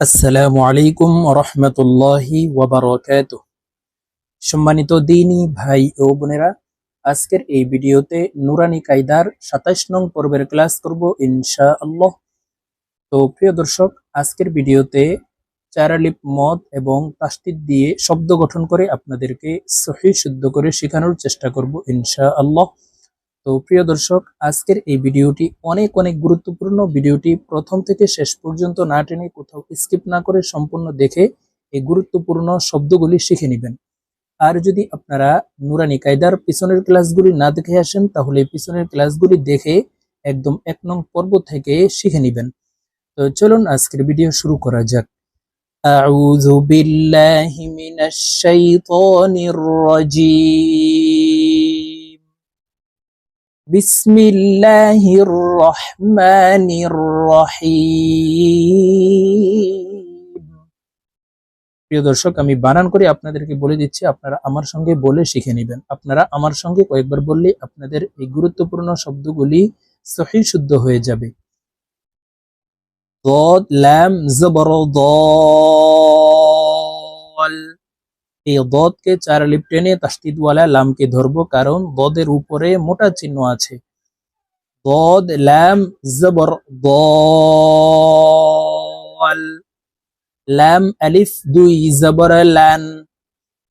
আসসালামু আলাইকুম রহমতুল্লাহি ওয়াবারকাত সম্মানিত দিনী ভাই ও বোনেরা, আজকের এই ভিডিওতে নুরানি কায়দার সাতাইশ নং পর্বের ক্লাস করব ইনশা আল্লাহ তো প্রিয় দর্শক, আজকের ভিডিওতে চারালিপ মদ এবং তাস্তিদ দিয়ে শব্দ গঠন করে আপনাদেরকে সহি শুদ্ধ করে শেখানোর চেষ্টা করব ইনশা আল্লাহ তো প্রিয় দর্শক আজকের এই ভিডিওটি অনেক অনেক গুরুত্বপূর্ণ ভিডিওটি প্রথম থেকে শেষ পর্যন্ত না টেনে কোথাও স্কিপ না করে সম্পূর্ণ দেখে এই গুরুত্বপূর্ণ শব্দগুলি শিখে নেবেন আর যদি আপনারা নুরানি কায়দার পিছনের ক্লাসগুলি না দেখে আসেন তাহলে পিছনের ক্লাসগুলি দেখে একদম এক নং পর্ব থেকে শিখে নেবেন তো চলুন আজকের ভিডিও শুরু করা যাক أعوذ بالله من الشيطان الرجيم بسم الله الرحمن الرحيم প্রিয় দর্শক আমি বানান করে আপনাদেরকে বলে দিচ্ছি আপনারা আমার সঙ্গে বলে শিখে নেবেন আপনারা আমার সঙ্গে কয়েকবার বললে আপনাদের এই গুরুত্বপূর্ণ শব্দগুলি সহি শুদ্ধ হয়ে যাবে ضاد لام زبر ضال এই দদকে চার লিপ টেনে তাস্তিদওয়ালা লামকে ধরবো কারণ দদের উপরে মোটা চিহ্ন আছে দদ লাম জবর দল লাম আলিফ দুই জবর লান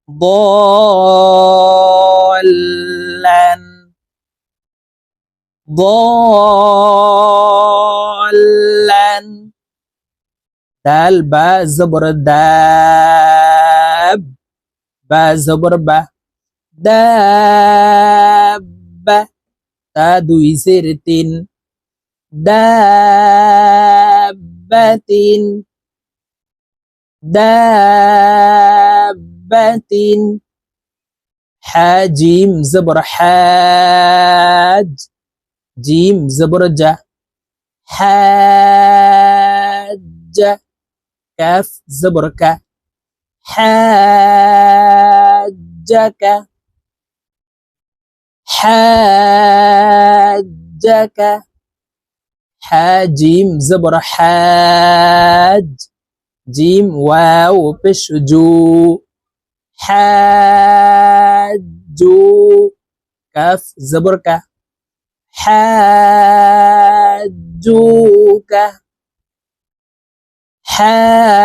ضالن ضالن دال با زبر داب বা জবর বা দাব্বা তা দুই জের তিন দাব্বাতিন দাব্বাতিন হাজিম জবর হাজ জিম জবর জা হাজ কাফ জবর কা حاجك. حاجك. حاجيم زبر حاج. جيم واو بش جو حاجو. كاف زبر كا حاجوك. حاجوك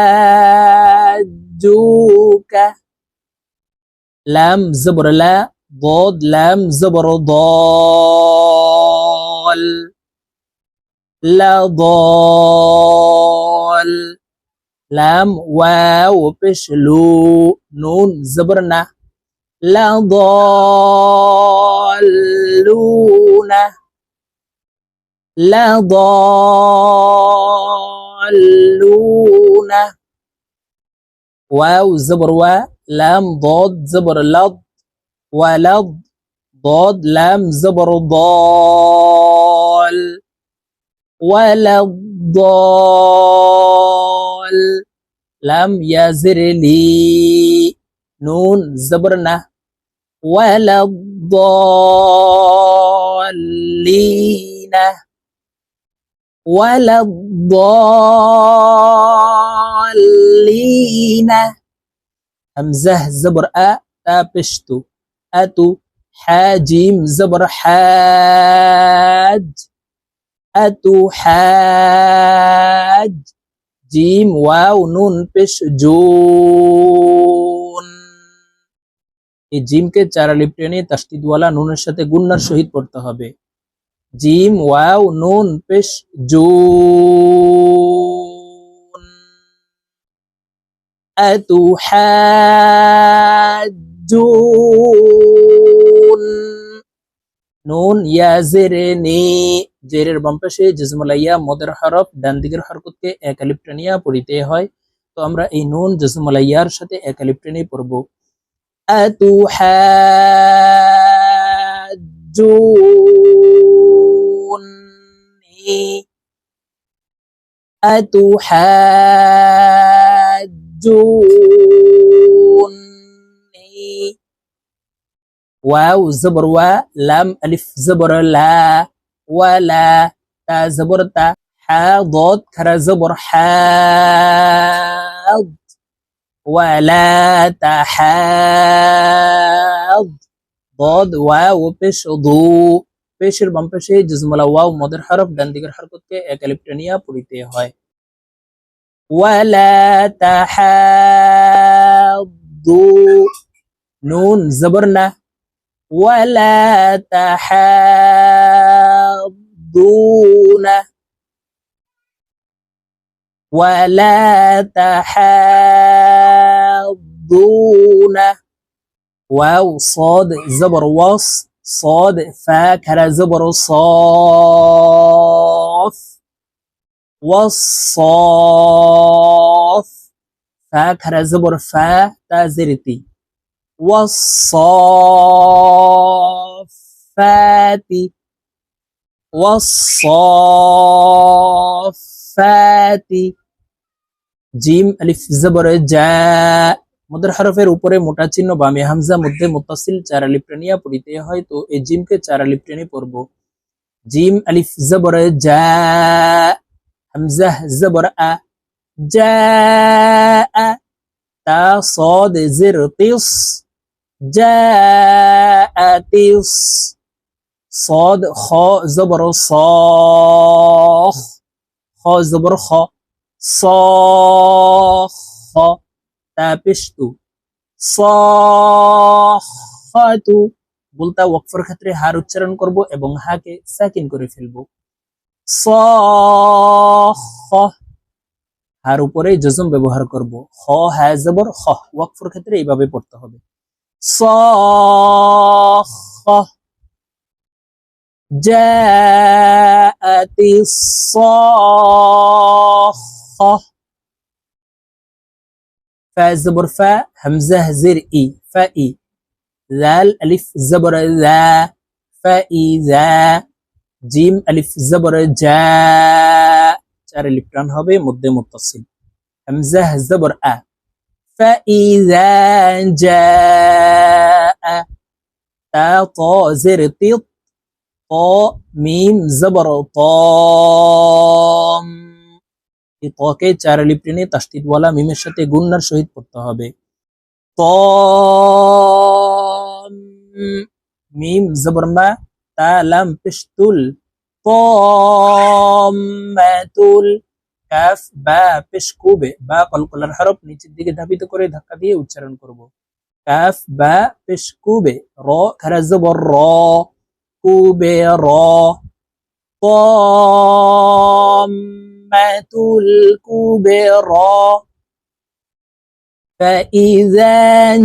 لام زبر لا ضاد لام زبر ضال. لا ضال. لام واو بشلو نون زبرنا لا ضالون. لا ضالون. واو زبر و لام ضاد زبر لض ولض ضاد لام زبر ضال. ولا الضال لام يزر لي. نون زبرنا ولا الضالين ولا দলিনা হামজাহ জবর আ তা পেশতু আতু হাজিম জবর হাজ আতু হাজ জিম ওয়াও নুন পেশ জুন এই জিমকে চারা লিপ টেনে তাস্তিদওয়ালা নুনের সাথে গুন্নার সহিত পড়তে হবে। জিম, ওয়াও, নুন, পেশ, জুন। أتحاجون নুন ইয়া জেরে নে জেরের বাম পাশে জজমলাইয়া মদের হরফ ডান দিকের হরকতকে একালিপ টেনিয়া পড়িতে হয় তো আমরা এই নুন জজমলাইয়ার সাথে একালিপ টেনে পড়বো أتحاجوني أتحاجوني واو زبر و لام ألف زبر لا ولا تا زبر تا حا ضاد كرا زبر حا تحاض ولا تحاض ضاد واو পেশ দু পেশের বাম পাশে জিজমলা ওয়াও মদের হরফ ডান দিকের হরকতকে এক আলিফ টানিয়া পড়িতে হয় ولا تحاضوا. نون زبرنا. ولا تحاضون. ولا تحاضون. واو صاد زبر وص صاد فا كرا زبر صاف. والصاف فا كرا زبر فا تازرتي والصافات والصافات জিম আলিফ জবর জা মুদ্রা হরফের উপরে মোটা চিহ্ন বামে হামজা মধ্যে মুত্তাসিল চার আলিফ টেনিয়া পড়িতে হয় তো এই জিমকে চার আলিফ টেনে পড়ব জিম আলিফ জবর জা হামজা জবর আ জা তা صاد زر طص جاء طص صاد خا زبر صاخ خا زبر خا صاخ তা পেশতু সাখাতু বলতা ওয়াকফের ক্ষেত্রে হার উচ্চারণ করব এবং হাকে সাকিন করে ফেলব সাখ হার উপরে জজম ব্যবহার করব। হ, হ্যা, জবর, হ। ওয়াকফর ক্ষেত্রে এইভাবে পড়তে হবে। স জাতি স ফা, জবর, ফা, হামজা, হাজির, ই। ফা, ই। লাল, আলিফ, জবর, লা। ফা, ই জা জিম, আলিফ, জবর, জা। চার আলিফ টান হবে মধ্যে মুত্তাসিল হামজা জবর আ فإذا جاء تا طا زر طيط طا মিম জবর طام এই তকে চার আলিফ টেনে তাসদিদওয়ালা মিমের সাথে গুন্নার সহিত পড়তে হবে طام মিম জবর মা তা লাম পেশতুল পমাতুল কাফ বা পেশকুবে বা কলকলার হরফ নিচের দিকে ধাবিত করে ধাক্কা দিয়ে উচ্চারণ করব কাফ বা পেশকুবে র খারা জবর র কুবে র পমাতুল কুবে র فإذا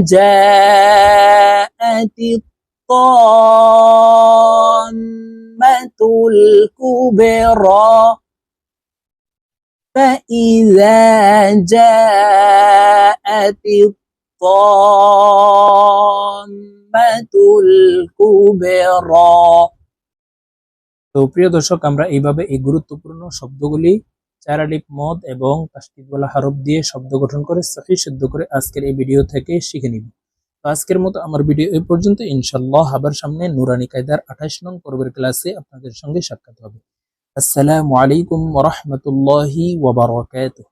جاءت الطامة الكبرى فإذا جاءت الطامة الكبرى তো প্রিয় দর্শক আমরা এইভাবে এই গুরুত্বপূর্ণ শব্দগুলি চার আলিফ মদ এবং তাসদিদওয়ালা হরফ দিয়ে শব্দ গঠন করে সহি শুদ্ধ করে আজকের এই ভিডিও থেকে শিখে নিব তো আজকের মতো আমার ভিডিও এই পর্যন্ত। ইনশাল্লাহ আবার সামনে নুরানি কায়দার আঠাশ নং পর্বের ক্লাসে আপনাদের সঙ্গে সাক্ষাৎ হবে। আসসালামু আলাইকুম ওরহমতুল্লাহি ওবরাকাতুহ